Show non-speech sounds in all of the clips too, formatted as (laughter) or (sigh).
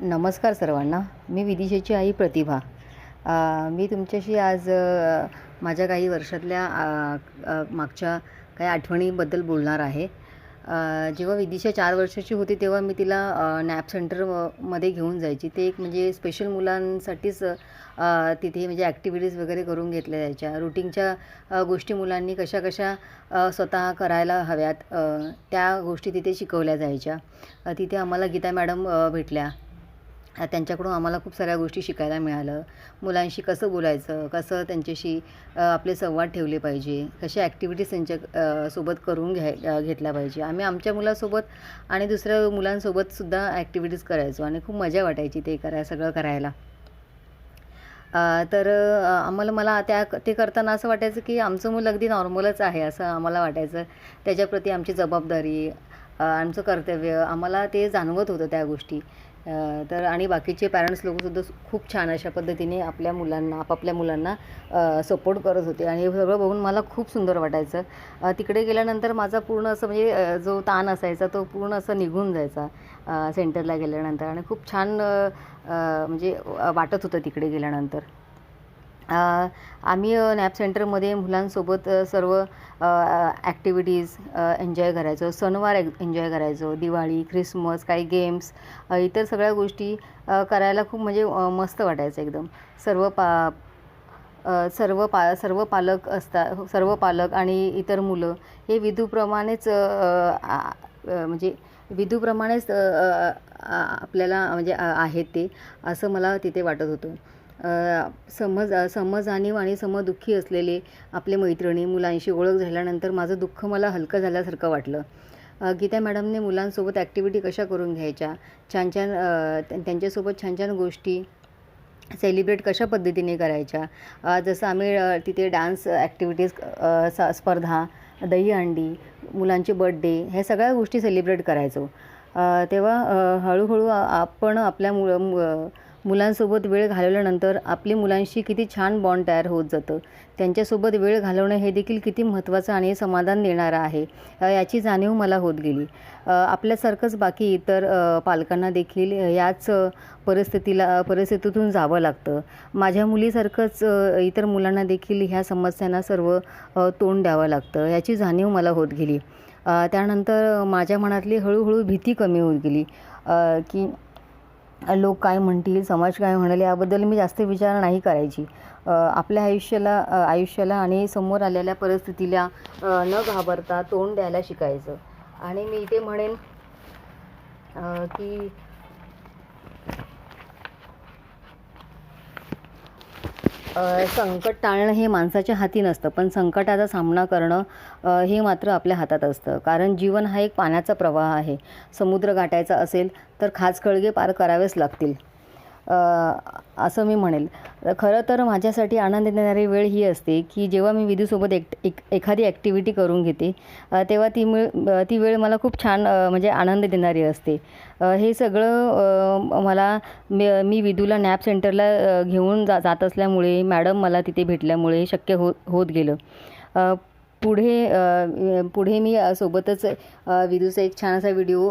नमस्कार सर्वांना. मी विदिशेची आई प्रतिभा. मी तुमच्याशी आज माझ्या काही वर्षातल्या मागच्या काही आठवणीबद्दल बोलणार आहे. जेव्हा विदिशा चार वर्षाची होती तेव्हा मी तिला नॅप सेंटरमध्ये घेऊन जायची. ते एक म्हणजे स्पेशल मुलांसाठीच तिथे म्हणजे ॲक्टिव्हिटीज वगैरे करून घेतल्या जायच्या. रुटीनच्या गोष्टी मुलांनी कशा कशा स्वतः करायला हव्यात त्या गोष्टी तिथे शिकवल्या जायच्या. तिथे आम्हाला गीता मॅडम भेटल्या. त्यांच्याकडून आम्हाला खूप साऱ्या गोष्टी शिकायला मिळालं. मुलांशी कसं बोलायचं कसं त्यांच्याशी आपले संवाद ठेवले पाहिजे कशा ॲक्टिव्हिटीज त्यांच्यासोबत करून घ्याय घेतल्या पाहिजे. आम्ही आमच्या मुलासोबत आणि दुसऱ्या मुलांसोबतसुद्धा ॲक्टिव्हिटीज करायचो आणि खूप मजा वाटायची ते कराय सगळं करायला. तर आम्हाला मला त्या ते करताना असं वाटायचं की आमचं मूल अगदी नॉर्मलच आहे असं आम्हाला वाटायचं. त्याच्याप्रती आमची जबाबदारी आमचं कर्तव्य आम्हाला ते जाणवत होतं त्या गोष्टी. तर आणि बाकीचे पॅरेंट्स लोकसुद्धा खूप छान अशा पद्धतीने आपल्या मुलांना आपापल्या मुलांना सपोर्ट करत होते. आणि हे सगळं बघून मला खूप सुंदर वाटायचं. तिकडे गेल्यानंतर माझा पूर्ण असं म्हणजे जो ताण असायचा तो पूर्ण असं निघून जायचा सेंटरला गेल्यानंतर. आणि खूप छान म्हणजे वाटत होतं तिकडे गेल्यानंतर. आम्ही नॅप सेंटरमध्ये मुलांसोबत सर्व ॲक्टिव्हिटीज एन्जॉय करायचो. सणवार एन्जॉय करायचो. दिवाळी ख्रिसमस काही गेम्स इतर सगळ्या गोष्टी करायला खूप म्हणजे मस्त वाटायचं एकदम. सर्व पा सर्व पा सर्व पालक असतात सर्व पालक आणि इतर मुलं हे विधूप्रमाणेच म्हणजे विधूप्रमाणेच आपल्याला म्हणजे आहेत ते असं मला तिथे वाटत होतं. समज समजाणीव आणि समदुःखी असलेले आपले मैत्रिणी मुलांशी ओळख झाल्यानंतर माझं दुःख मला हलकं झाल्यासारखं वाटलं. गीता मॅडमने मुलांसोबत ॲक्टिव्हिटी कशा करून घ्यायच्या? छान छान त्यांच्यासोबत छान छान गोष्टी सेलिब्रेट कशा पद्धतीने करायच्या? जसं आम्ही तिथे डान्स ॲक्टिव्हिटीज स्पर्धा दहीहंडी मुलांचे बड्डे ह्या सगळ्या गोष्टी सेलिब्रेट करायचो. तेव्हा हळूहळू आपण आपल्या मुलं मुलांसोबत वेळ घालवल्यानंतर आपली मुलांशी किती छान बॉन्ड तयार होत जातं. त्यांच्यासोबत वेळ घालवणं हे देखील किती महत्त्वाचं आणि समाधान देणारं आहे याची जाणीव मला होत गेली. आपल्यासारखंच बाकी इतर पालकांना देखील याच परिस्थितीला परिस्थितीतून जावं लागतं. माझ्या मुलीसारखंच इतर मुलांना देखील ह्या समस्यांना सर्व तोंड द्यावं लागतं याची जाणीव मला होत गेली. त्यानंतर माझ्या मनातली हळूहळू भीती कमी होत गेली की लोक काय म्हणतील समाज काय म्हणाले याबद्दल मी जास्त विचार नाही करायची. आपल्या आयुष्याला आयुष्याला आणि समोर आलेल्या परिस्थितीला न घाबरता तोंड द्यायला शिकायचं. आणि मी इथे म्हणेन की संकट टाळणं हे माणसाच्या हाती नसतं पण संकटाचा सामना करणं हे मात्र आपल्या हातात असतं. कारण जीवन हा एक पाण्याचा प्रवाह आहे. समुद्र गाठायचा असेल तर खाचखळगे पार करावेच लागतील. असं मी म्हणेल. खरं तर माझ्यासाठी आनंद देणारी वेळ ही असते की जेव्हा मी विधूसोबत एक एक एखादी ॲक्टिव्हिटी करून घेते तेव्हा ती मिळ ती वेळ मला खूप छान म्हणजे आनंद देणारी असते. हे सगळं मला मी मी विधूला नॅप सेंटरला घेऊन जा जात असल्यामुळे मॅडम मला तिथे भेटल्यामुळे शक्य हो होत गेलं. पुढे पुढे मी सोबतच विधूचा एक छानसा व्हिडिओ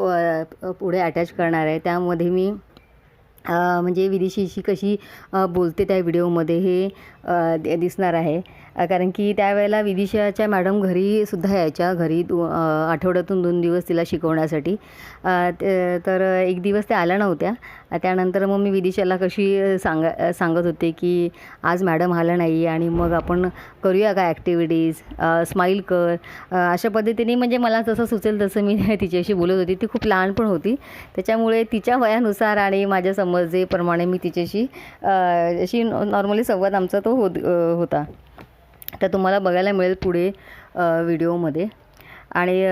पुढे अटॅच करणार आहे. त्यामध्ये मी म्हणजे विदेशीशी कशी बोलते त्या व्हिडिओमध्ये हे दिसणार आहे. कारण की त्यावेळेला विदिशाच्या मॅडम घरीसुद्धा यायच्या घरी दो आठवड्यातून दोन दिवस तिला शिकवण्यासाठी. ते- तर एक दिवस त्या आल्या नव्हत्या. त्यानंतर मग मी विदिशाला कशी सांगा सांगत होते की आज मॅडम आल्या नाही आणि मग आपण करूया का ॲक्टिव्हिटीज स्माईल कर. अशा पद्धतीने म्हणजे मला जसं सुचेल तसं मी (laughs) तिच्याशी बोलत होती. ती खूप लहान पण होती. त्याच्यामुळे तिच्या वयानुसार आणि माझ्या समजेप्रमाणे मी तिच्याशी अशी नॉर्मली संवाद आमचा तो होत होता. तर तुम्हाला बघायला मिळेल पुढे व्हिडिओमध्ये. आणि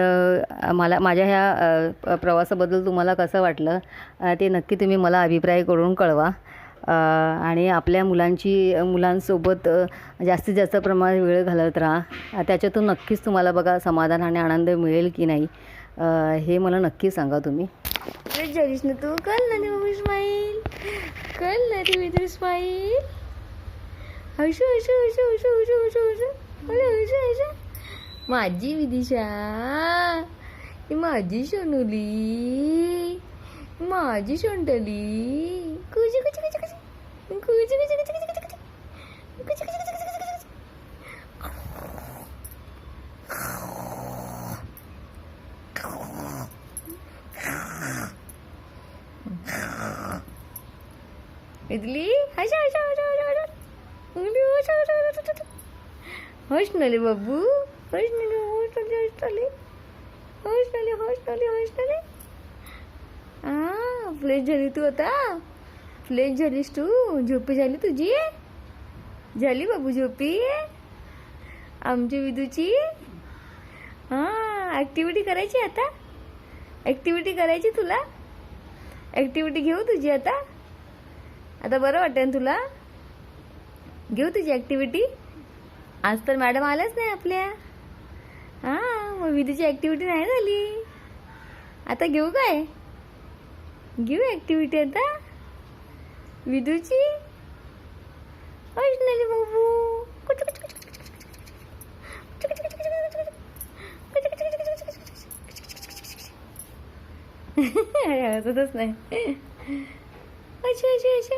मला माझ्या ह्या प्रवासाबद्दल तुम्हाला कसं वाटलं ते नक्की तुम्ही मला अभिप्राय करून कळवा आणि आपल्या मुलांची मुलांसोबत जास्तीत जास्त प्रमाणात वेळ घालत राहा. त्याच्यातून नक्कीच तुम्हाला बघा समाधान आणि आनंद मिळेल की नाही. हे मला नक्की सांगा तुम्ही. अरे जरीस ना तू कर ना रे मम्मी स्माईल कर ना रे विदू स्माईल हशू हशू हशू हशू हशू हशू हशू अरे हशू हसू माझी विदिशा. माझी सोनुली. माझी शोंटली कुजी कुजी कुजी कुजी. कुजी कुजी कुजी कुजी कुजी. कुजी कुजी कुजी इडली हशा हशा हशा हशा हशा उडी हशा हशा हशा हशा हश नले बाबू हश नले हश नले हश नले. हश नले हश नले हश नले. आ फ्लेश झाली तू आता. फ्लेश झालीस तू. झोपी झाली तुझी? झाली बाबू झोपी? आमची विदूची? हां ॲक्टिव्हिटी करायची आता? ॲक्टिव्हिटी करायची तुला? ॲक्टिव्हिटी घेऊ तुझी आता? आता बरं वाटेल तुला? घेऊ तुझी ॲक्टिव्हिटी आज तर मॅडम आल्याच नाही आपल्या. हां मग विधीची ॲक्टिव्हिटी नाही झाली. आता घेऊ काय? घेऊ ॲक्टिव्हिटी आता? विदूची वैष्णवी बाबू. हळहळतच नाही अच्छा अच्छा अच्छा